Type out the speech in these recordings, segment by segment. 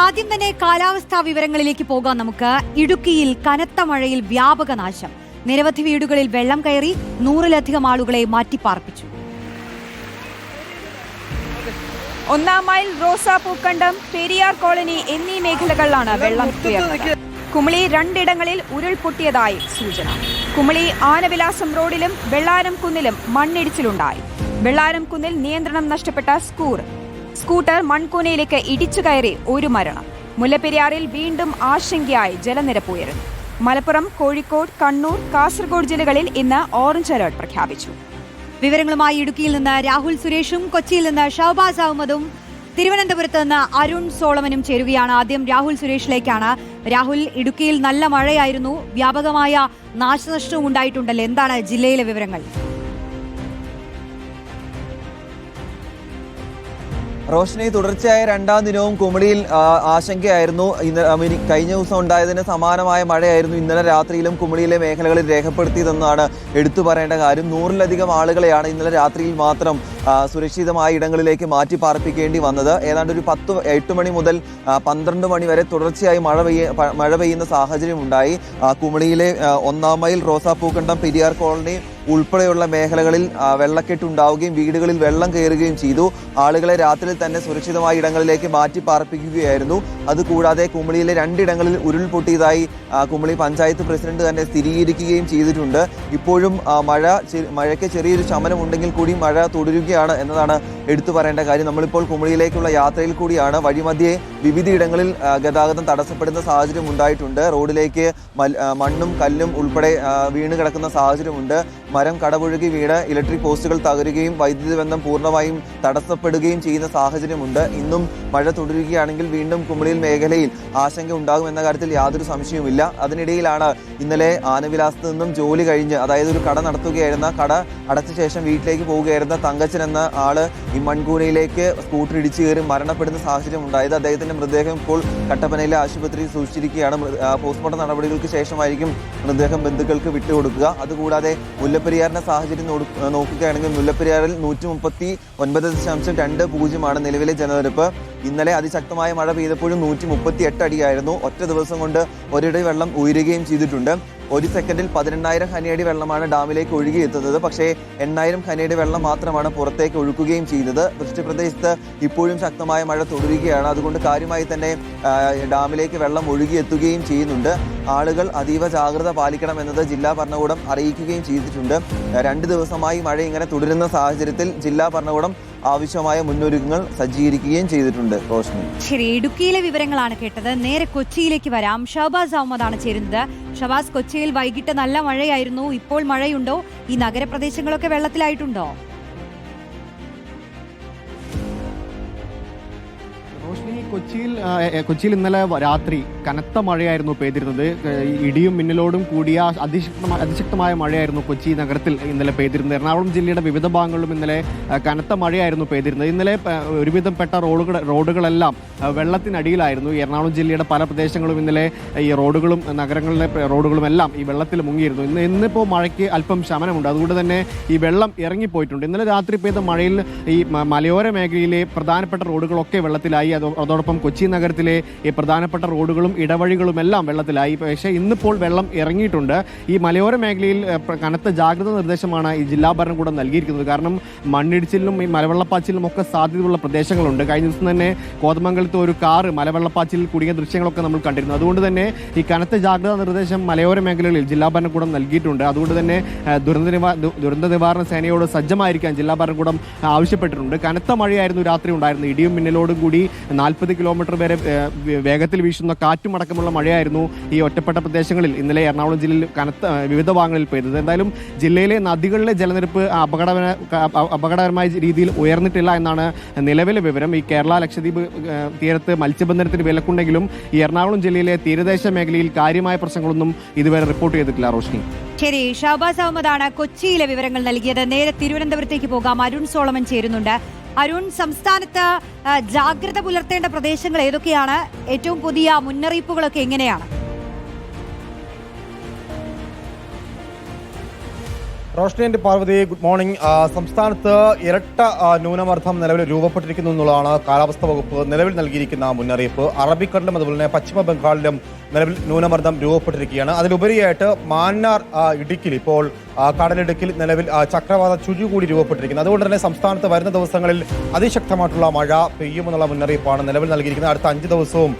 ആദ്യം തന്നെ കാലാവസ്ഥാ വിവരങ്ങളിലേക്ക് പോകാം നമുക്ക്. ഇടുക്കിയിൽ കനത്ത മഴയിൽ വ്യാപക നാശം. നിരവധി വീടുകളിൽ വെള്ളം കയറി നൂറിലധികം ആളുകളെ മാറ്റിപ്പാർപ്പിച്ചു. ഒന്നാം മൈൽ റോസാ പൂക്കണ്ടം പെരിയാർ കോളനി എന്നീ മേഖലകളിലാണ് വെള്ളം ഉയർന്നത്. കുമളി രണ്ടിടങ്ങളിൽ ഉരുൾപൊട്ടിയതായി സൂചന. കുമളി ആനവിലാസം റോഡിലും വെള്ളാരം കുന്നിലും മണ്ണിടിച്ചിലുണ്ടായി. വെള്ളാരം കുന്നിൽ നിയന്ത്രണം നഷ്ടപ്പെട്ട സ്കൂർ. സ്കൂട്ടർ മൺകൂനയിലേക്ക് ഇടിച്ചു കയറി ഒരു മരണം. മുല്ലപ്പെരിയാറിൽ വീണ്ടും ആശങ്കയായി ജലനിരപ്പ് ഉയരുന്നു. മലപ്പുറം കോഴിക്കോട് കണ്ണൂർ കാസർഗോഡ് ജില്ലകളിൽ ഇന്ന് ഓറഞ്ച് അലർട്ട് പ്രഖ്യാപിച്ചു. വിവരങ്ങളുമായി ഇടുക്കിയിൽ നിന്ന് രാഹുൽ സുരേഷും കൊച്ചിയിൽ നിന്ന് ഷഹബാസ് അഹമ്മദും തിരുവനന്തപുരത്ത് നിന്ന് അരുൺ സോളമനും ചേരുകയാണ്. ആദ്യം രാഹുൽ സുരേഷിലേക്കാണ്. രാഹുൽ ഇടുക്കിയിൽ നല്ല മഴയായിരുന്നു. വ്യാപകമായ നാശനഷ്ടവും ഉണ്ടായിട്ടുണ്ടല്ലോ. എന്താണ് ജില്ലയിലെ വിവരങ്ങൾ? റോഷനി തുടർച്ചയായ രണ്ടാം ദിനവും കുമളിയിൽ ആശങ്കയായിരുന്നു. ഇന്ന് കഴിഞ്ഞ ദിവസം ഉണ്ടായതിന് സമാനമായ മഴയായിരുന്നു ഇന്നലെ രാത്രിയിലും കുമളിയിലെ മേഖലകളിൽ രേഖപ്പെടുത്തിയതെന്നാണ് എടുത്തു പറയേണ്ട കാര്യം. നൂറിലധികം ആളുകളെയാണ് ഇന്നലെ രാത്രിയിൽ മാത്രം സുരക്ഷിതമായ ഇടങ്ങളിലേക്ക് മാറ്റി പാർപ്പിക്കേണ്ടി വന്നത്. ഏതാണ്ട് ഒരു പത്ത് എട്ട് മണി മുതൽ പന്ത്രണ്ട് മണി വരെ തുടർച്ചയായി മഴ പെയ്യ മഴ പെയ്യുന്ന സാഹചര്യം ഉണ്ടായി കുമളിയിലെ ഒന്നാം മൈൽ റോസാപ്പൂക്കണ്ടം പെരിയാർ കോളനി ഉൾപ്പെടെയുള്ള മേഖലകളിൽ വെള്ളക്കെട്ടുണ്ടാവുകയും വീടുകളിൽ വെള്ളം കയറുകയും ചെയ്തു. ആളുകളെ രാത്രിയിൽ തന്നെ സുരക്ഷിതമായ ഇടങ്ങളിലേക്ക് മാറ്റി പാർപ്പിക്കുകയായിരുന്നു. അതുകൂടാതെ കുമളിയിലെ രണ്ടിടങ്ങളിൽ ഉരുൾപൊട്ടിയതായി കുമളി പഞ്ചായത്ത് പ്രസിഡന്റ് തന്നെ സ്ഥിരീകരിക്കുകയും ചെയ്തിട്ടുണ്ട്. ഇപ്പോഴും മഴ മഴയ്ക്ക് ചെറിയൊരു ശമനം ശമനമുണ്ടെങ്കിൽ കൂടി മഴ തുടരുകയാണ് എന്നതാണ് എടുത്തു പറയേണ്ട കാര്യം. നമ്മളിപ്പോൾ കുമളിയിലേക്കുള്ള യാത്രയിൽ കൂടിയാണ്. വഴിമധ്യേ വിവിധയിടങ്ങളിൽ ഗതാഗതം തടസ്സപ്പെടുന്ന സാഹചര്യം ഉണ്ടായിട്ടുണ്ട്. റോഡിലേക്ക് മണ്ണും കല്ലും ഉൾപ്പെടെ വീണ് കിടക്കുന്ന സാഹചര്യമുണ്ട്. മരം കടപുഴകി വീണ് ഇലക്ട്രിക് പോസ്റ്റുകൾ തകരുകയും വൈദ്യുതി ബന്ധം പൂർണമായും തടസ്സപ്പെടുകയും ചെയ്യുന്ന സാഹചര്യമുണ്ട്. ഇന്നും മഴ തുടരുകയാണെങ്കിൽ വീണ്ടും കുമളിയിൽ മേഖലയിൽ ആശങ്ക ഉണ്ടാകുമെന്ന കാര്യത്തിൽ യാതൊരു സംശയവുമില്ല. അതിനിടയിലാണ് ഇന്നലെ ആനവിലാസത്ത് നിന്നും ജോലി കഴിഞ്ഞ് അതായത് ഒരു കട നടത്തുകയായിരുന്ന കട അടച്ച ശേഷം വീട്ടിലേക്ക് പോവുകയായിരുന്ന തങ്കച്ചൻ എന്ന ആൾ ഈ മൺകൂനയിലേക്ക് സ്കൂട്ടർ ഇടിച്ചു കയറി മരണപ്പെടുന്ന സാഹചര്യം ഉണ്ടായത് അദ്ദേഹത്തിന്റെ മൃതദേഹം ഇപ്പോൾ കട്ടപ്പനയിലെ ആശുപത്രിയിൽ സൂക്ഷിച്ചിരിക്കുകയാണ്. പോസ്റ്റ്മോർട്ടം നടപടികൾക്ക് ശേഷമായിരിക്കും മൃതദേഹം ബന്ധുക്കൾക്ക് വിട്ടുകൊടുക്കുക. അതുകൂടാതെ മുല്ലപ്പെരിയാറിന്റെ സാഹചര്യം നോക്കുകയാണെങ്കിൽ മുല്ലപ്പെരിയാറിൽ നൂറ്റി മുപ്പത്തി ഒൻപത് ദശാംശം രണ്ട് പൂജ്യമാണ് നിലവിലെ ജലനിരപ്പ് ഇന്നലെ അതിശക്തമായ മഴ പെയ്തപ്പോഴും നൂറ്റി മുപ്പത്തി എട്ട് അടിയായിരുന്നു. ഒറ്റ ദിവസം കൊണ്ട് ഒരിട വെള്ളം ഉയരുകയും ചെയ്തിട്ടുണ്ട്. ഒരു സെക്കൻഡിൽ പതിനെണ്ണായിരം ഖനിയടി വെള്ളമാണ് ഡാമിലേക്ക് ഒഴുകിയെത്തുന്നത്. പക്ഷേ എണ്ണായിരം ഖനിയടി വെള്ളം മാത്രമാണ് പുറത്തേക്ക് ഒഴുക്കുകയും ചെയ്യുന്നത് വൃഷ്ടിപ്രദേശത്ത് ഇപ്പോഴും ശക്തമായ മഴ തുടരുകയാണ്. അതുകൊണ്ട് കാര്യമായി തന്നെ ഡാമിലേക്ക് വെള്ളം ഒഴുകിയെത്തുകയും ചെയ്യുന്നുണ്ട്. ആളുകൾ അതീവ ജാഗ്രത പാലിക്കണം എന്നത് ജില്ലാ ഭരണകൂടം അറിയിക്കുകയും ചെയ്തിട്ടുണ്ട്. രണ്ട് ദിവസമായി മഴ ഇങ്ങനെ തുടരുന്ന സാഹചര്യത്തിൽ ജില്ലാ ഭരണകൂടം ആവശ്യമായ മുന്നൊരുക്കങ്ങൾ സജ്ജീകരിക്കുകയും ചെയ്തിട്ടുണ്ട് റോഷ്നി. ശരി ഇടുക്കിയിലെ വിവരങ്ങളാണ് കേട്ടത്. നേരെ കൊച്ചിയിലേക്ക് വരാം. ഷഹബാസ് അഹമ്മദാണ് ചേരുന്നത്. ഷബാസ് കൊച്ചിയിൽ വൈകിട്ട് നല്ല മഴയായിരുന്നു. ഇപ്പോൾ മഴയുണ്ടോ? ഈ നഗരപ്രദേശങ്ങളൊക്കെ വെള്ളത്തിലായിട്ടുണ്ടോ? റോഷ്നി കൊച്ചിയിൽ കൊച്ചിയിൽ ഇന്നലെ രാത്രി കനത്ത മഴയായിരുന്നു പെയ്തിരുന്നത്. ഇടിയും മിന്നലോടും കൂടിയ അതിശക്തമായ അതിശക്തമായ മഴയായിരുന്നു കൊച്ചി നഗരത്തിൽ ഇന്നലെ പെയ്തിരുന്നത്. എറണാകുളം ജില്ലയുടെ വിവിധ ഭാഗങ്ങളിലും ഇന്നലെ കനത്ത മഴയായിരുന്നു പെയ്തിരുന്നത്. ഇന്നലെ ഒരുവിധപ്പെട്ട ഒരുവിധം പെട്ട റോഡുകൾ റോഡുകളെല്ലാം വെള്ളത്തിനടിയിലായിരുന്നു എറണാകുളം ജില്ലയുടെ പല പ്രദേശങ്ങളും ഇന്നലെ ഈ റോഡുകളും നഗരങ്ങളിലെ റോഡുകളും എല്ലാം ഈ വെള്ളത്തിൽ മുങ്ങിയിരുന്നു. ഇന്ന് ഇന്നിപ്പോൾ മഴയ്ക്ക് അല്പം ശമനമുണ്ട്. അതുകൊണ്ട് തന്നെ ഈ വെള്ളം ഇറങ്ങിപ്പോയിട്ടുണ്ട്. ഇന്നലെ രാത്രി പെയ്ത മഴയിൽ ഈ മലയോര മേഖലയിലെ പ്രധാനപ്പെട്ട റോഡുകളൊക്കെ വെള്ളത്തിലായി. അതോ- അതോടൊപ്പം കൊച്ചി നഗരത്തിലെ ഈ പ്രധാനപ്പെട്ട റോഡുകളും ഇടവഴികളും എല്ലാം വെള്ളത്തിലായി. പക്ഷേ ഇന്നിപ്പോൾ വെള്ളം ഇറങ്ങിയിട്ടുണ്ട്. ഈ മലയോര മേഖലയിൽ കനത്ത ജാഗ്രത നിർദ്ദേശമാണ് ഈ ജില്ലാ ഭരണകൂടം നൽകിയിരിക്കുന്നത്. കാരണം മണ്ണിടിച്ചിലിനും ഈ മലവെള്ളപ്പാച്ചിലിനും ഒക്കെ സാധ്യതയുള്ള പ്രദേശങ്ങളുണ്ട്. കഴിഞ്ഞ ദിവസം തന്നെ കോതമംഗലത്ത് ഒരു കാറ് മലവെള്ളപ്പാച്ചിലിൽ കുടുങ്ങിയ ദൃശ്യങ്ങളൊക്കെ നമ്മൾ കണ്ടിരുന്നു. അതുകൊണ്ട് തന്നെ ഈ കനത്ത ജാഗ്രതാ നിർദ്ദേശം മലയോര മേഖലകളിൽ ജില്ലാ ഭരണകൂടം നൽകിയിട്ടുണ്ട്. അതുകൊണ്ട് തന്നെ ദുരന്ത ദുരന്ത നിവാരണ സേനയോട് സജ്ജമായിരിക്കാൻ ജില്ലാ ഭരണകൂടം ആവശ്യപ്പെട്ടിട്ടുണ്ട്. കനത്ത മഴയായിരുന്നു രാത്രി ഉണ്ടായിരുന്നത്. ഇടിയും മിന്നലോടും കൂടി നാൽപ്പത് കിലോമീറ്റർ വരെ വേഗത്തിൽ വീശുന്ന കാറ്റും അടക്കമുള്ള മഴയായിരുന്നു ഈ ഒറ്റപ്പെട്ട പ്രദേശങ്ങളിൽ ഇന്നലെ എറണാകുളം ജില്ലയിൽ കനത്ത വിവിധ ഭാഗങ്ങളിൽ പെയ്തത്. എന്തായാലും ജില്ലയിലെ നദികളിലെ ജലനിരപ്പ് അപകട അപകടകരമായ രീതിയിൽ ഉയർന്നിട്ടില്ല എന്നാണ് നിലവിലെ വിവരം. ഈ കേരള ലക്ഷദ്വീപ് തീരത്ത് മത്സ്യബന്ധനത്തിന് വിലക്കുണ്ടെങ്കിലും ഈ എറണാകുളം ജില്ലയിലെ തീരദേശ മേഖലയിൽ കാര്യമായ പ്രശ്നങ്ങളൊന്നും ഇതുവരെ റിപ്പോർട്ട് ചെയ്തിട്ടില്ല റോഷ്നി. ശരി ഷാബാസ് അഹമ്മദാണ് കൊച്ചിയിലെ വിവരങ്ങൾ നൽകിയത്. നേരെ തിരുവനന്തപുരത്തേക്ക് പോകാം. അരുൺ സോളമൻ ചേരുന്നുണ്ട്. അരുൺ സംസ്ഥാനത്ത് ജാഗ്രത പുലർത്തേണ്ട പ്രദേശങ്ങൾ ഏതൊക്കെയാണ്? ഏറ്റവും പുതിയ മുന്നറിയിപ്പുകളൊക്കെ എങ്ങനെയാണ്? Roshni and Parvathy good morning. സംസ്ഥാനത്ത് ഇരട്ട ന്യൂനമർദ്ദം നിലവിൽ രൂപപ്പെട്ടിരിക്കുന്നു എന്നുള്ളതാണ് കാലാവസ്ഥാ വകുപ്പ് നിലവിൽ നൽകിയിരിക്കുന്ന മുന്നറിയിപ്പ്. അറബിക്കടലിലും അതുപോലെ തന്നെ പശ്ചിമ ബംഗാളിലും നിലവിൽ ന്യൂനമർദ്ദം രൂപപ്പെട്ടിരിക്കുകയാണ്. അതിലുപരിയായിട്ട് മാന്നാർ ഇടുക്കിൽ ഇപ്പോൾ കടലിടുക്കിൽ നിലവിൽ ചക്രവാത ചുഴി കൂടി രൂപപ്പെട്ടിരിക്കുന്നത് അതുകൊണ്ട് തന്നെ സംസ്ഥാനത്ത് വരുന്ന ദിവസങ്ങളിൽ അതിശക്തമായിട്ടുള്ള മഴ പെയ്യുമെന്നുള്ള മുന്നറിയിപ്പാണ് നിലവിൽ നൽകിയിരിക്കുന്നത്. അടുത്ത അഞ്ച് ദിവസവും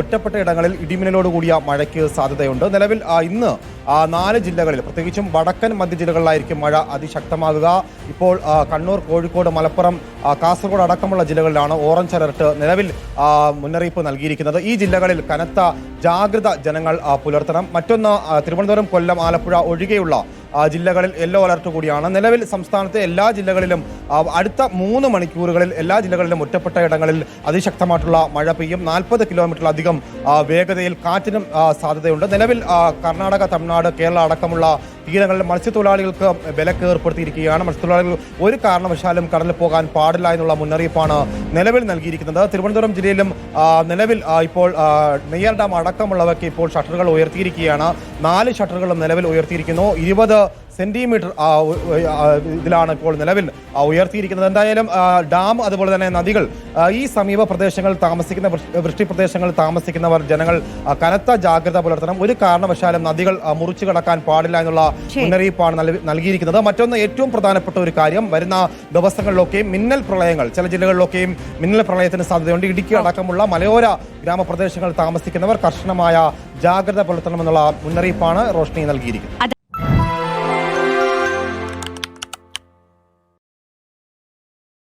ഒറ്റപ്പെട്ട ഇടങ്ങളിൽ ഇടിമിന്നലോട് കൂടിയ മഴയ്ക്ക് സാധ്യതയുണ്ട്. നിലവിൽ ഇന്ന് നാല് ജില്ലകളിൽ പ്രത്യേകിച്ചും വടക്കൻ മധ്യ ജില്ലകളിലായിരിക്കും മഴ അതിശക്തമാകുക. ഇപ്പോൾ കണ്ണൂർ കോഴിക്കോട് മലപ്പുറം കാസർഗോഡ് അടക്കമുള്ള ജില്ലകളിലാണ് ഓറഞ്ച് അലർട്ട് നിലവിൽ മുന്നറിയിപ്പ് നൽകിയിരിക്കുന്നത്. ഈ ജില്ലകളിൽ കനത്ത ജാഗ്രത ജനങ്ങൾ പുലർത്തണം. മറ്റൊന്ന് തിരുവനന്തപുരം കൊല്ലം ആലപ്പുഴ ഒഴികെയുള്ള ആ, ജില്ലകളിൽ യെല്ലോ അലർട്ട് കൂടിയാണ്. നിലവിൽ സംസ്ഥാനത്തെ എല്ലാ ജില്ലകളിലും അടുത്ത മൂന്ന് മണിക്കൂറുകളിൽ എല്ലാ ജില്ലകളിലും ഒറ്റപ്പെട്ട ഇടങ്ങളിൽ അതിശക്തമായിട്ടുള്ള മഴ പെയ്യും. നാൽപ്പത് കിലോമീറ്ററിലധികം വേഗതയിൽ കാറ്റിനും സാധ്യതയുണ്ട്. നിലവിൽ കർണാടക തമിഴ്നാട് കേരള അടക്കമുള്ള തീരങ്ങളിൽ മത്സ്യത്തൊഴിലാളികൾക്ക് വിലക്ക് ഏർപ്പെടുത്തിയിരിക്കുകയാണ്. മത്സ്യത്തൊഴിലാളികൾ ഒരു കാരണവശാലും കടലിൽ പോകാൻ പാടില്ല എന്നുള്ള മുന്നറിയിപ്പാണ് നിലവിൽ നൽകിയിരിക്കുന്നത്. തിരുവനന്തപുരം ജില്ലയിലും നിലവിൽ ഇപ്പോൾ നെയ്യാർ ഡാം അടക്കമുള്ളവയ്ക്ക് ഇപ്പോൾ ഷട്ടറുകൾ ഉയർത്തിയിരിക്കുകയാണ്. നാല് ഷട്ടറുകളും നിലവിൽ ഉയർത്തിയിരിക്കുന്നു. ഇരുപത് സെന്റിമീറ്റർ ഇതിലാണ് ഇപ്പോൾ നിലവിൽ ഉയർത്തിയിരിക്കുന്നത്. എന്തായാലും ഡാം അതുപോലെ തന്നെ നദികൾ ഈ സമീപ പ്രദേശങ്ങൾ താമസിക്കുന്ന വൃഷ്- വൃഷ്ടി പ്രദേശങ്ങളിൽ താമസിക്കുന്നവർ ജനങ്ങൾ കനത്ത ജാഗ്രത പുലർത്തണം. ഒരു കാരണവശാലും നദികൾ മുറിച്ചു കടക്കാൻ പാടില്ല എന്നുള്ള. മുന്നറിയിപ്പാണ് നൽകി- നൽകിയിരിക്കുന്നത്. മറ്റൊന്ന് ഏറ്റവും പ്രധാനപ്പെട്ട ഒരു കാര്യം വരുന്ന ദിവസങ്ങളിലൊക്കെയും മിന്നൽ പ്രളയങ്ങൾ ചില ജില്ലകളിലൊക്കെയും മിന്നൽ പ്രളയത്തിന് സാധ്യതയുണ്ട്. ഇടുക്കി അടക്കമുള്ള മലയോര ഗ്രാമപ്രദേശങ്ങളിൽ താമസിക്കുന്നവർ കർശനമായ ജാഗ്രത പുലർത്തണമെന്നുള്ള മുന്നറിയിപ്പാണ് റോഷ്നി നൽകിയിരിക്കുന്നത്.